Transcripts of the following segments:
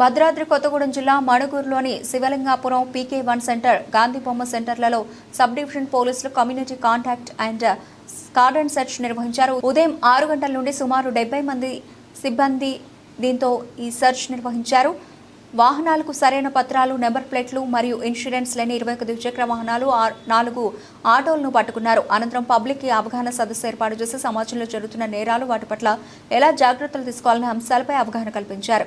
భద్రాద్రి కొత్తగూడెం జిల్లా మణుగూరులోని Shivalingapuram PK one centre Gandhi బొమ్మ సెంటర్లలో సబ్ డివిజన్ పోలీసులు community contact and cordon search నిర్వహించారు. ఉదయం ఆరు గంటల నుండి సుమారు డెబ్బై మంది సిబ్బంది దీంతో ఈ సెర్చ్ నిర్వహించారు. వాహనాలకు సరైన పత్రాలు నెంబర్ ప్లేట్లు మరియు ఇన్సూరెన్స్ లేని ఇరవై ఒక ద్విచక్ర వాహనాలు నాలుగు ఆటోలను పట్టుకున్నారు. అనంతరం పబ్లిక్కి అవగాహన సదస్సు ఏర్పాటు చేసి సమాజంలో జరుగుతున్న నేరాలు వాటి పట్ల ఎలా జాగ్రత్తలు తీసుకోవాలనే అంశాలపై అవగాహన కల్పించారు.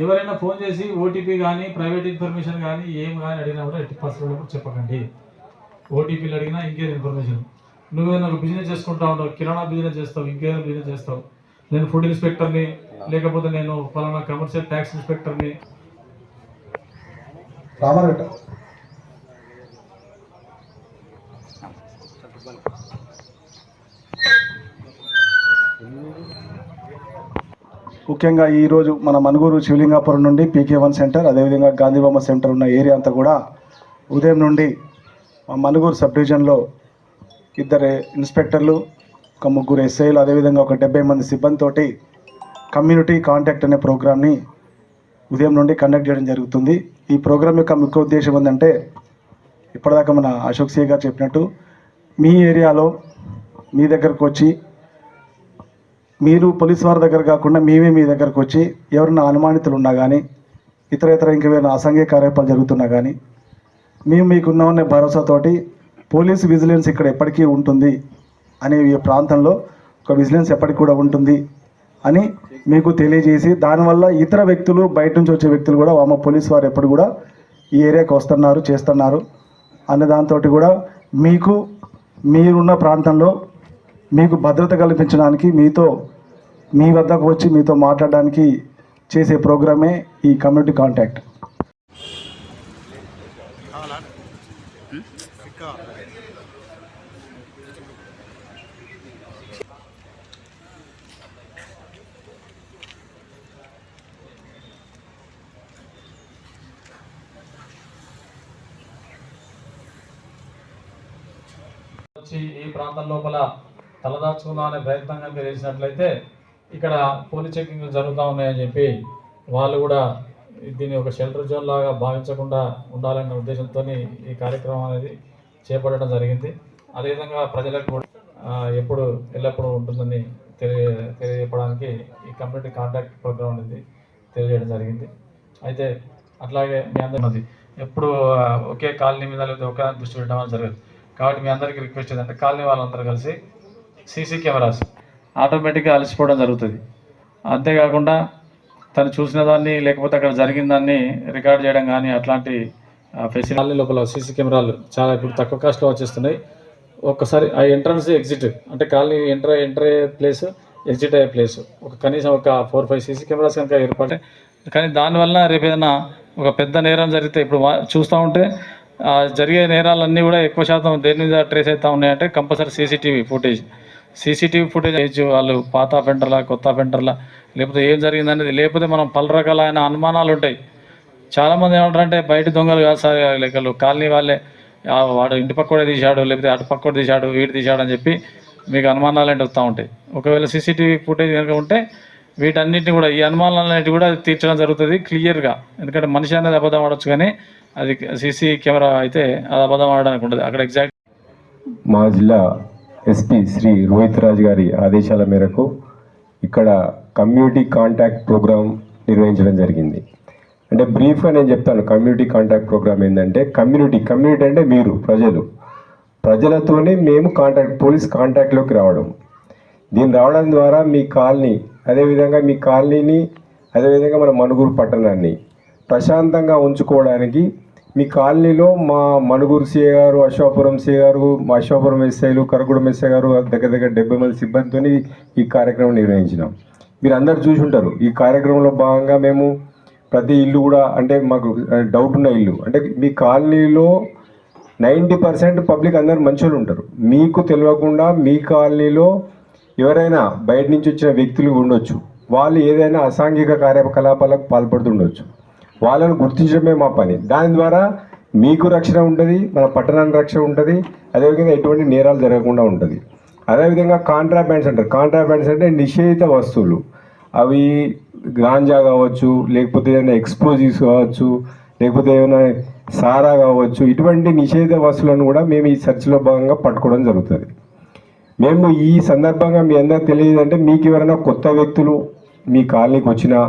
ఎవరైనా ఫోన్ చేసి ఓటీపీ కానీ ప్రైవేట్ ఇన్ఫర్మేషన్ కానీ ఏం కానీ అడిగినా కూడా ఎట్టి పరిస్థితుల్లో కూడా చెప్పకండి. ఓటీపీలు అడిగినా ఇంకేదో ఇన్ఫర్మేషన్. నువ్వేనా బిజినెస్ చేసుకుంటా ఉన్నావు కిరాణా బిజినెస్ చేస్తావు ఇంకేదైనా బిజినెస్ చేస్తావు. నేను ఫుడ్ ఇన్స్పెక్టర్ని లేకపోతే నేను ఫలానా కమర్షియల్ ట్యాక్స్ ఇన్స్పెక్టర్ని. రామారెడ్డి. ముఖ్యంగా ఈరోజు మన మనుగూరు శివలింగాపురం నుండి పీకే వన్ సెంటర్ అదేవిధంగా గాంధీబొమ్మ సెంటర్ ఉన్న ఏరియా అంతా కూడా ఉదయం నుండి మా మనుగూరు సబ్ డివిజన్లో ఇద్దరు ఇన్స్పెక్టర్లు ఒక ముగ్గురు ఎస్ఐలు అదేవిధంగా ఒక డెబ్బై మంది సిబ్బందితోటి కమ్యూనిటీ కాంటాక్ట్ అనే ప్రోగ్రామ్ని ఉదయం నుండి కండక్ట్ చేయడం జరుగుతుంది. ఈ ప్రోగ్రామ్ యొక్క ముఖ్య ఉద్దేశం ఏంటంటే ఇప్పటిదాకా మన అశోక్ సి గారు చెప్పినట్టు మీ ఏరియాలో మీ దగ్గరకు వచ్చి మీరు పోలీస్ వారి దగ్గర కాకుండా మేమే మీ దగ్గరకు వచ్చి ఎవరైనా అనుమానితులు ఉన్నా కానీ ఇతర ఇతర ఇంకేమైనా అసంఘ్య కార్యక్రమాలు జరుగుతున్నా కానీ మేము మీకున్నామనే భరోసాతోటి పోలీస్ విజిలెన్స్ ఇక్కడ ఎప్పటికీ ఉంటుంది అనే ఈ ప్రాంతంలో ఒక విజిలెన్స్ ఎప్పటికి కూడా ఉంటుంది అని మీకు తెలియజేసి దానివల్ల ఇతర వ్యక్తులు బయట నుంచి వచ్చే వ్యక్తులు కూడా మా పోలీస్ వారు ఎప్పుడు కూడా ఈ ఏరియాకి వస్తున్నారు చేస్తున్నారు అనే దాంతో కూడా మీకు మీరున్న ప్రాంతంలో మీకు భద్రత కల్పించడానికి మీతో మీ వద్దకు వచ్చి మీతో మాట్లాడడానికి చేసే ప్రోగ్రామే ఈ కమ్యూనిటీ కాంటాక్ట్. వచ్చి ఈ ప్రాంతం లోపల తలదాచుకుందాం అనే ప్రయత్నంగా మీరు చేసినట్లయితే ఇక్కడ పోలీస్ చెక్కింగ్లు జరుగుతూ ఉన్నాయని చెప్పి వాళ్ళు కూడా దీన్ని ఒక షెల్టర్ జోన్ లాగా భావించకుండా ఉండాలనే ఉద్దేశంతో ఈ కార్యక్రమం అనేది చేపట్టడం జరిగింది. అదేవిధంగా ప్రజలకు కూడా ఎప్పుడు ఎల్లప్పుడూ ఉంటుందని తెలియ తెలియజెప్పడానికి ఈ కమ్యూనిటీ కాంటాక్ట్ ప్రోగ్రామ్ అనేది తెలియజేయడం జరిగింది. అయితే అట్లాగే మీ అందరి ఎప్పుడు ఒకే కాలనీ మీద లేదా ఒకే దృష్టి పెట్టడం జరగదు. కాబట్టి మీ అందరికీ రిక్వెస్ట్ ఏంటంటే కాలనీ వాళ్ళందరూ కలిసి సీసీ కెమెరాస్. ఆటోమేటిక్గా అలసిపోవడం జరుగుతుంది. అంతేకాకుండా తను చూసిన దాన్ని లేకపోతే అక్కడ జరిగిన దాన్ని రికార్డ్ చేయడం కానీ అట్లాంటి ఫెసిలిటీ లోపల సీసీ కెమెరాలు చాలా ఇప్పుడు తక్కువ కాస్ట్లో వచ్చేస్తున్నాయి. ఒక్కసారి ఆ ఎంట్రన్స్ ఎగ్జిట్ అంటే కాలనీ ఎంటర్ ఎంటర్ అయ్యే ప్లేస్ ఎగ్జిట్ అయ్యే ప్లేస్. ఒక కనీసం ఒక ఫోర్ ఫైవ్ సీసీ కెమెరాస్ కనుక ఏర్పడే కానీ దానివల్ల రేపు ఏదైనా ఒక పెద్ద నేరం జరిగితే ఇప్పుడు చూస్తూ ఉంటే ఆ జరిగే నేరాలన్నీ కూడా ఎక్కువ శాతం దేని మీద ట్రేస్ అవుతా ఉన్నాయంటే compulsory CCTV footage. CCTV footage వాళ్ళు పాత పెంటర్ల కొత్త పెంటర్లా లేకపోతే ఏం జరిగిందనేది లేకపోతే మనం పలు రకాలైన అనుమానాలు ఉంటాయి. చాలామంది ఏమంటారంటే బయట దొంగలు కాదు సార్ లెక్కలు కాలనీ వాళ్ళే. వాడు ఇంటి పక్క కూడా తీశాడు లేకపోతే అటు పక్క కూడా తీశాడు వీడు తీశాడు అని చెప్పి మీకు అనుమానాలు అంటే వస్తూ ఉంటాయి. ఒకవేళ సీసీటీవీ ఫుటేజ్ కనుక ఉంటే వీటన్నిటిని కూడా ఈ అనుమానాలు కూడా తీర్చడం జరుగుతుంది క్లియర్గా. ఎందుకంటే మనిషి అనేది అబద్ధం ఆడొచ్చు కానీ అది సీసీ కెమెరా అయితే అది అబద్ధం ఆడడానికి ఉండదు. అక్కడ ఎగ్జాక్ట్ మా జిల్లా ఎస్పీ శ్రీ రోహిత్ రాజ్ గారి ఆదేశాల మేరకు ఇక్కడ కమ్యూనిటీ కాంటాక్ట్ ప్రోగ్రాం నిర్వహించడం జరిగింది. అంటే బ్రీఫ్గా నేను చెప్తాను కమ్యూనిటీ కాంటాక్ట్ ప్రోగ్రామ్ ఏంటంటే కమ్యూనిటీ కమ్యూనిటీ అంటే మీరు ప్రజలు. ప్రజలతోనే మేము కాంటాక్ట్ పోలీస్ కాంటాక్ట్లోకి రావడం. దీన్ని రావడం ద్వారా మీ కాలనీ అదేవిధంగా మీ కాలనీని అదేవిధంగా మన మనుగురు పట్టణాన్ని ప్రశాంతంగా ఉంచుకోవడానికి మీ కాలనీలో మా మణుగూరు సిఏ గారు అశ్వాపురం సిఏ గారు మా అశోపురం ఎస్ఐలు కరగూడెం ఎస్ఐ గారు దగ్గర దగ్గర డెబ్బై మంది సిబ్బందితో ఈ కార్యక్రమం నిర్వహించినాం. మీరు అందరు చూసి ఉంటారు ఈ కార్యక్రమంలో భాగంగా మేము ప్రతి ఇల్లు కూడా అంటే మాకు డౌట్ ఉన్న ఇల్లు. అంటే మీ కాలనీలో నైంటీ పర్సెంట్ పబ్లిక్ అందరు మంచోళ్ళు ఉంటారు. మీకు తెలియకుండా మీ కాలనీలో ఎవరైనా బయట నుంచి వచ్చిన వ్యక్తులు ఉండొచ్చు. వాళ్ళు ఏదైనా అసాంఘిక కార్యకలాపాలకు పాల్పడుతుండొచ్చు. వాళ్ళను గుర్తించడమే మా పని. దాని ద్వారా మీకు రక్షణ ఉంటుంది మన పట్టణానికి రక్షణ ఉంటుంది అదేవిధంగా ఎటువంటి నేరాలు జరగకుండా ఉంటుంది. అదేవిధంగా కాంట్రాబ్యాండ్స్ అంటారు. కాంట్రాబ్యాండ్స్ అంటే నిషేధిత వస్తువులు. అవి గాంజా కావచ్చు లేకపోతే ఏదైనా ఎక్స్పోజివ్స్ కావచ్చు లేకపోతే ఏమైనా సారా కావచ్చు ఇటువంటి నిషేధ వస్తువులను కూడా మేము ఈ సెర్చ్లో భాగంగా పట్టుకోవడం జరుగుతుంది. మేము ఈ సందర్భంగా మీ అందరికి తెలియదంటే మీకు ఎవరైనా కొత్త వ్యక్తులు మీ కాలనీకి వచ్చినా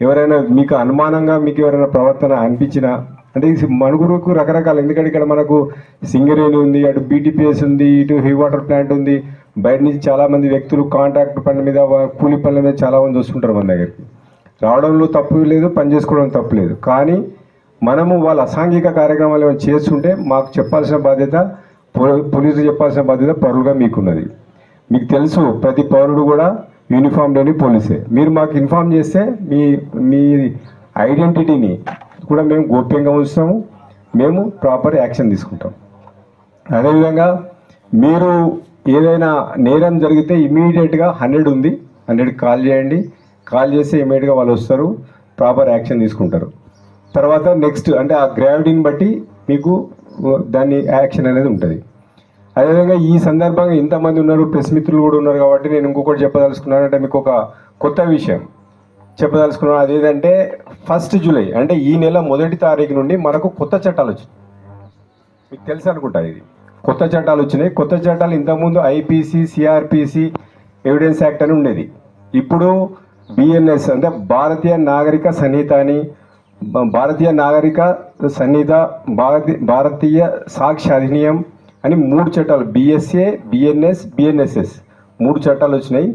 ఎవరైనా మీకు అనుమానంగా మీకు ఎవరైనా ప్రవర్తన అనిపించినా అంటే మణుగురుకు రకరకాల ఎందుకంటే ఇక్కడ మనకు సింగరేణి ఉంది అటు బీటీపీఎస్ ఉంది ఇటు హీ వాటర్ ప్లాంట్ ఉంది. బయట నుంచి చాలామంది వ్యక్తులు కాంట్రాక్ట్ పనుల మీద కూలి పనుల మీద చాలామంది వస్తుంటారు మన దగ్గరికి రావడంలో తప్పు లేదు పని చేసుకోవడం తప్పు లేదు. కానీ మనము వాళ్ళ అసాంఘిక కార్యక్రమాలు ఏమైనా చేస్తుంటే మాకు చెప్పాల్సిన బాధ్యత పోలీసులు చెప్పాల్సిన బాధ్యత పౌరులుగా మీకున్నది. మీకు తెలుసు ప్రతి పౌరుడు కూడా యూనిఫామ్ లేని పోలీసే. మీరు మాకు ఇన్ఫామ్ చేస్తే మీ మీ ఐడెంటిటీని కూడా మేము గోప్యంగా ఉంచుతాము. మేము ప్రాపర్ యాక్షన్ తీసుకుంటాం. అదేవిధంగా మీరు ఏదైనా నేరం జరిగితే ఇమీడియట్గా హండ్రెడ్ ఉంది. హండ్రెడ్కి కాల్ చేయండి. కాల్ చేస్తే ఇమీడియట్గా వాళ్ళు వస్తారు. ప్రాపర్ యాక్షన్ తీసుకుంటారు. తర్వాత నెక్స్ట్ అంటే ఆ గ్రావిటీని బట్టి మీకు దాన్ని యాక్షన్ అనేది ఉంటుంది. అదేవిధంగా ఈ సందర్భంగా ఇంతమంది ఉన్నారు ప్రెస్ మిత్రులు కూడా ఉన్నారు కాబట్టి నేను ఇంకొకటి చెప్పదలుచుకున్నాను. అంటే మీకు ఒక కొత్త విషయం చెప్పదలుచుకున్నాను. అదేంటంటే ఫస్ట్ జూలై అంటే ఈ నెల మొదటి తారీఖు నుండి మనకు కొత్త చట్టాలు వచ్చినాయి. మీకు తెలుసు అనుకుంటా ఇది. కొత్త చట్టాలు వచ్చినాయి. కొత్త చట్టాలు ఇంతకుముందు ఐపీసీ సిఆర్పిసి ఎవిడెన్స్ యాక్ట్ అని ఉండేది. ఇప్పుడు బిఎన్ఎస్ అంటే భారతీయ నాగరిక సంహిత అని భారతీయ నాగరిక సంహిత భారతీయ భారతీయ సాక్ష్య అధినియం అని మూడు చట్టాలు బిఎస్ఏ బిఎన్ఎస్ బిఎన్ఎస్ఎస్ మూడు చట్టాలు వచ్చినాయి.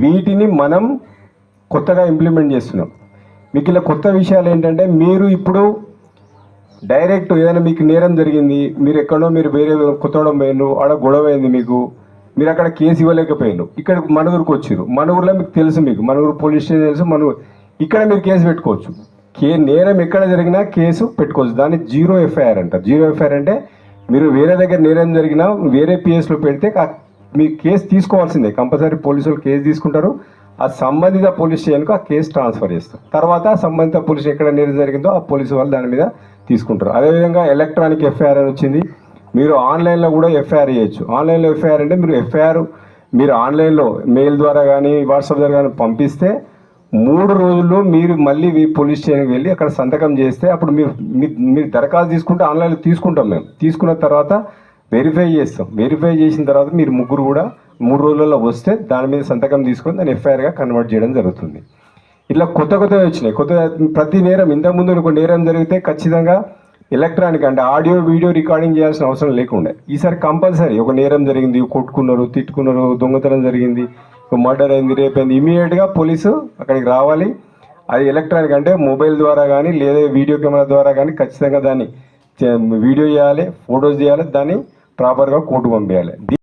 వీటిని మనం కొత్తగా ఇంప్లిమెంట్ చేస్తున్నాం. మీకు ఇలా కొత్త విషయాలు ఏంటంటే మీరు ఇప్పుడు డైరెక్ట్ ఏదైనా మీకు నేరం జరిగింది మీరు ఎక్కడో మీరు వేరే కొత్తడం పోయినారు ఆడ గొడవ అయింది మీకు మీరు అక్కడ కేసు ఇవ్వలేకపోయారు ఇక్కడ మనుగురికి వచ్చారు మనుగురులో మీకు తెలుసు మీకు. మనుగురు పోలీస్ స్టేషన్ తెలుసు మనుగురు ఇక్కడ మీరు కేసు పెట్టుకోవచ్చు. కే నేరం ఎక్కడ జరిగినా కేసు పెట్టుకోవచ్చు. దాన్ని జీరో ఎఫ్ఐఆర్ అంటారు జీరో ఎఫ్ఐఆర్ అంటే మీరు వేరే దగ్గర నేరం జరిగినా వేరే పిఎస్లో పెడితే కా- మీ కేసు తీసుకోవాల్సిందే. కంపల్సరీ పోలీసులు కేసు తీసుకుంటారు. ఆ సంబంధిత పోలీస్ స్టేషన్కు ఆ కేసు ట్రాన్స్ఫర్ చేస్తారు. తర్వాత ఆ సంబంధిత పోలీస్ ఎక్కడ నేరం జరిగిందో ఆ పోలీసు వాళ్ళు దాని మీద తీసుకుంటారు. అదేవిధంగా ఎలక్ట్రానిక్ ఎఫ్ఐఆర్ అని వచ్చింది. మీరు ఆన్లైన్లో కూడా ఎఫ్ఐఆర్ చేయొచ్చు. ఆన్లైన్లో ఎఫ్ఐఆర్ అంటే మీరు ఎఫ్ఐఆర్ మీరు ఆన్లైన్లో మెయిల్ ద్వారా కానీ వాట్సాప్ ద్వారా కానీ పంపిస్తే మూడు రోజుల్లో మీరు మళ్ళీ మీ పోలీస్ స్టేషన్కి వెళ్ళి అక్కడ సంతకం చేస్తే అప్పుడు మీరు మీ- మీరు దరఖాస్తు తీసుకుంటే ఆన్లైన్లో తీసుకుంటాం మేము. తీసుకున్న తర్వాత వెరిఫై చేస్తాం. వెరిఫై చేసిన తర్వాత మీరు ముగ్గురు కూడా మూడు రోజులలో వస్తే దాని మీద సంతకం తీసుకొని దాన్ని ఎఫ్ఐఆర్గా కన్వర్ట్ చేయడం జరుగుతుంది. ఇట్లా కొత్త కొత్తవి వచ్చినాయి. కొత్త ప్రతి నేరం ఇంతకుముందు ఒక నేరం జరిగితే ఖచ్చితంగా ఎలక్ట్రానిక్ అంటే ఆడియో వీడియో రికార్డింగ్ చేయాల్సిన అవసరం లేకుండా. ఈసారి కంపల్సరీ ఒక నేరం జరిగింది కొట్టుకున్నారు తిట్టుకున్నారు దొంగతనం జరిగింది మర్డర్ అయింది రేపైంది ఇమీడియట్గా పోలీసు అక్కడికి రావాలి. అది ఎలక్ట్రానిక్ అంటే మొబైల్ ద్వారా కానీ లేదా వీడియో కెమెరా ద్వారా కానీ ఖచ్చితంగా దాన్ని వీడియో చేయాలి ఫొటోస్ చేయాలి దాన్ని ప్రాపర్గా కోర్టు పంపించాలి